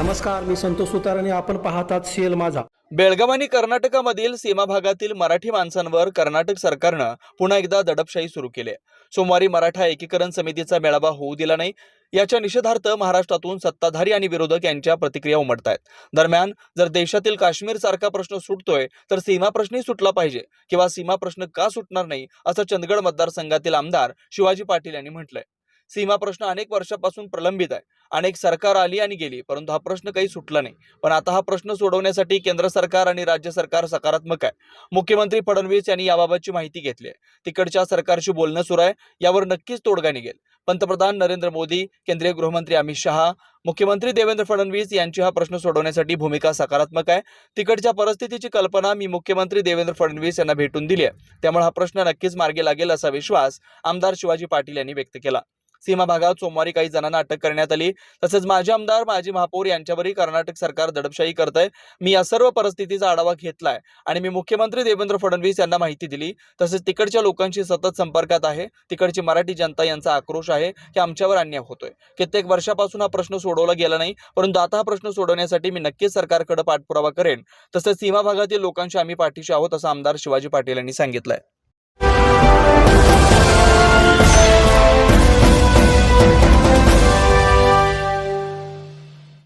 नमस्कार मी संतोष सुतार आणि आपण पाहतात सीएल माझा. बेळगाव आणि कर्नाटकामधील सीमा भागातील मराठी माणसांवर कर्नाटक सरकारनं पुन्हा एकदा दडपशाही सुरू केली सोमवारी मराठा एकीकरण समितीचा मेळावा होऊ दिला नाही. याच्या निषेधार्थ महाराष्ट्रातून सत्ताधारी आणि विरोधक यांच्या प्रतिक्रिया उमटत आहेत दरम्यान जर देशातील काश्मीर सारखा प्रश्न सुटतोय तर सीमा प्रश्नही सुटला पाहिजे किंवा सीमा प्रश्न का सुटणार नाही असं चंदगड मतदारसंघातील आमदार शिवाजी पाटील यांनी म्हटलंय. सीमा प्रश्न अनेक वर्षापासून प्रलंबित आहे. अनेक सरकार आली आणि गेली परंतु हा प्रश्न काही सुटला नाही. पण आता हा प्रश्न सोडवण्यासाठी केंद्र सरकार आणि राज्य सरकार सकारात्मक आहे. मुख्यमंत्री फडणवीस यांनी याबाबतची माहिती घेतली आहे. तिकडच्या सरकारशी बोलणं सुरू आहे. यावर नक्कीच तोडगा निघेल. पंतप्रधान नरेंद्र मोदी केंद्रीय गृहमंत्री अमित शहा मुख्यमंत्री देवेंद्र फडणवीस यांची हा प्रश्न सोडवण्यासाठी भूमिका सकारात्मक आहे. तिकडच्या परिस्थितीची कल्पना मी मुख्यमंत्री देवेंद्र फडणवीस यांना भेटून दिली आहे. त्यामुळे हा प्रश्न नक्कीच मार्गी लागेल असा विश्वास आमदार शिवाजी पाटील यांनी व्यक्त केला. सीमा भागात सोमवारी काही जणांना अटक करण्यात आली. तसेच माजी आमदार माजी महापौर यांच्यावरही कर्नाटक सरकार दडपशाही करत आहे मी या सर्व परिस्थितीचा आढावा घेतलाय आणि मी मुख्यमंत्री देवेंद्र फडणवीस यांना माहिती दिली. तसेच तिकडच्या लोकांशी सतत संपर्कात आहे. तिकडची मराठी जनता यांचा आक्रोश आहे की आमच्यावर अन्याय होतोय. कित्येक वर्षापासून हा प्रश्न सोडवला गेला नाही परंतु आता हा प्रश्न सोडवण्यासाठी मी नक्कीच सरकारकडे पाठपुरावा करेन. तसंच सीमा भागातील लोकांशी आम्ही पाठीशी आहोत असं आमदार शिवाजी पाटील यांनी सांगितलंय.